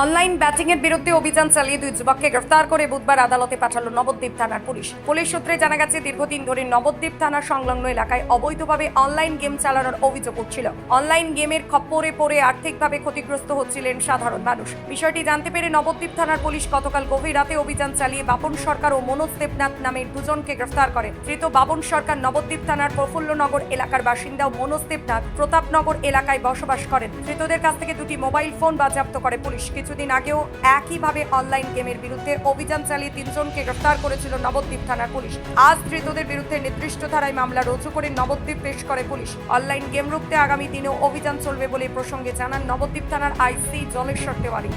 Online batting এর বিরুদ্ধে অভিযান চালিয়ে দুই যুবককে গ্রেফতার করে বুধবার আদালতে পাঠালো নবদ্বীপ থানার পুলিশ। পুলিশ সূত্রে জানা গেছে, দীর্ঘদিন ধরে নবদ্বীপ থানার সংলগ্ন এলাকায় অবৈধভাবে অনলাইন গেম চালানোর অভিযোগ উঠছিল। অনলাইন গেমের খপ্পরে পড়ে আর্থিকভাবে ক্ষতিগ্রস্ত হচ্ছিলেন সাধারণ মানুষ। বিষয়টি জানতে পেরে নবদ্বীপ থানার পুলিশ গতকাল গভীর রাতে অভিযান চালিয়ে বাপন সরকার ও মনোজ দেবনাথ নামের দুজনকে গ্রেফতার করে ধৃত বাবন সরকার নবদ্বীপ থানার প্রফুল্লনগর এলাকার বাসিন্দা ও মনোজ দেবনাথ প্রতাপনগর এলাকায় বসবাস করেন। ধৃতদের কাছ থেকে দুটি মোবাইল ফোন বাজেয়াপ্ত করে পুলিশ কিছুদিন আগেও একইভাবে অনলাইন গেমের বিরুদ্ধে অভিযান চালিয়ে তিনজনকে গ্রেফতার করেছিল নবদ্বীপ থানার পুলিশ। আজ ধৃতদের বিরুদ্ধে নির্দিষ্ট ধারায় মামলা রুজু করে নবদ্বীপ পেশ করে পুলিশ। অনলাইন গেম রুখতে আগামী দিনেও অভিযান চলবে বলে প্রসঙ্গে জানান নবদ্বীপ থানার আইসি জলেশ্বর তেওয়ারি।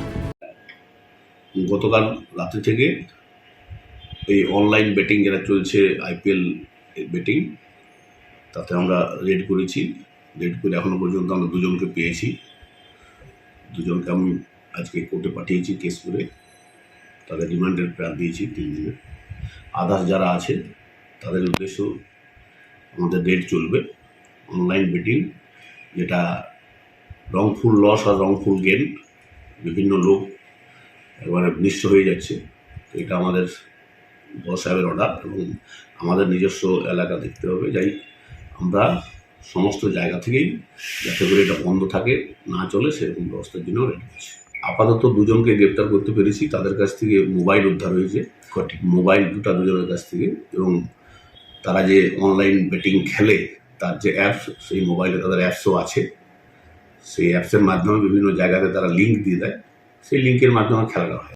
গতকাল রাতে থেকে এই অনলাইন বেটিং যেটা চলছে আইপিএল বেটিং তাতে আমরা রেড করেছি। রেড করে এখনও পর্যন্ত আমরা দুজনকে পেয়েছি। দুজনকে আমি আজকে কোর্টে পাঠিয়েছি কেস করে। তাদের রিমান্ডের প্ল্যান দিয়েছি তিন দিনে। আদার্স যারা আছে, তাদের উদ্দেশ্য আমাদের রেড চলবে। অনলাইন বেটিং যেটা রংফুল লস আর রংফুল গেম বিভিন্ন লোক এবারে নিঃস্ব হয়ে যাচ্ছে। এটা আমাদের বস সাহেবের অর্ডার এবং আমাদের নিজস্ব এলাকা দেখতে হবে। যাই আমরা সমস্ত জায়গা থেকেই যাতে করে এটা বন্ধ থাকে, না চলে সেরকম ব্যবস্থার জন্য রেডি আছি। আপাতত দুজনকে গ্রেপ্তার করতে পেরেছি তাদের কাছ থেকে মোবাইল উদ্ধার হয়েছে। কটি মোবাইল দুটা দুজনের কাছ থেকে এবং তারা যে অনলাইন বেটিং খেলে তার যে অ্যাপস সেই মোবাইলে তাদের অ্যাপসও আছে। সেই অ্যাপসের মাধ্যমে বিভিন্ন জায়গাতে তারা লিঙ্ক দিয়ে দেয়। সেই লিঙ্কের মাধ্যমে খেলাটা হয়।